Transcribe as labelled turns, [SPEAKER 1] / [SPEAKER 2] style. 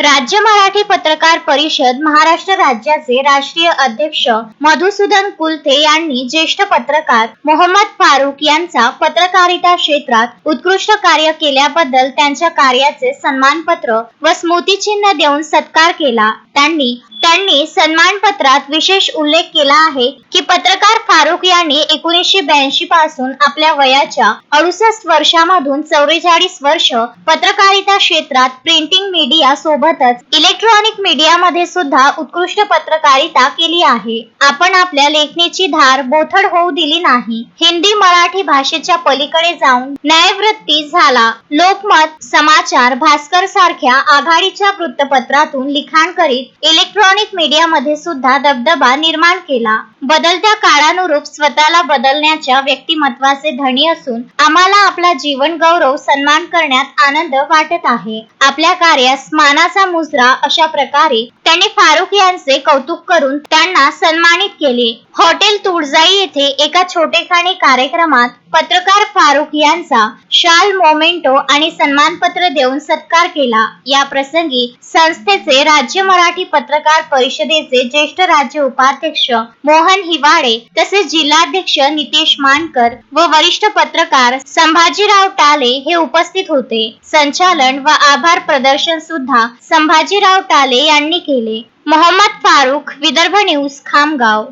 [SPEAKER 1] राज्य मराठी पत्रकार परिषद महाराष्ट्र राज्याचे राष्ट्रीय अध्यक्ष मधुसूदन कुलथे यांनी ज्येष्ठ पत्रकार मोहम्मद फारुक यांचा पत्रकारिता क्षेत्रात उत्कृष्ट कार्य केल्याबद्दल त्यांच्या कार्याचे सन्मानपत्र व स्मृतिचिन्ह देऊन सत्कार केला. त्यांनी त्यांनी सन्मानपत्रात विशेष उल्लेख केला आहे की पत्रकार फारुक यांनी एकोणीसशे ब्याऐंशी पासून आपल्या वयाच्या अडुसष्ट वर्षामधून चौवेचाळीस वर्ष पत्रकारिता क्षेत्रात प्रिंटिंग मीडिया सोबत सोबतच इलेक्ट्रॉनिक मीडियामध्ये सुद्धा उत्कृष्ट पत्रकारिता केली आहे. आपण आपल्या लेखणीची धार बोथड होऊ दिली नाही. हिंदी मराठी भाषेच्या पलीकडे जाऊन न्यायवृत्ती झाला. लोकमत समाचार भास्कर सारख्या आघाडीच्या वृत्तपत्रातून लिखाण करीत इलेक्ट्रॉनिक मीडियामध्ये सुद्धा दबदबा निर्माण केला. बदलत्या काळानुरूप स्वतःला बदलण्याच्या व्यक्तिमत्वाचे धनी असून आम्हाला आपला जीवन गौरव सन्मान करण्यात आनंद वाटत आहे. आपल्या कार्यास मानाचा मुजरा अशा प्रकारे त्यांनी फारुख यांचे कौतुक करून त्यांना सन्मानित केले. हॉटेल तुळजाई येथे एका छोटेखानी कार्यक्रमात पत्रकार फारुख यांचा शाल मोमेंटो आणि सन्मानपत्र देऊन सत्कार केला. या प्रसंगी संस्थेचे राज्य मराठी पत्रकार परिषदेचे ज्येष्ठ राज्य उपाध्यक्ष मोहन हिवाळे तसेच जिल्हाध्यक्ष नितेश मानकर व वरिष्ठ पत्रकार संभाजीराव टाले हे उपस्थित होते. संचालन व आभार प्रदर्शन सुद्धा संभाजीराव टाले यांनी केले. मोहम्मद फारुख विदर्भ न्यूज खामगाव.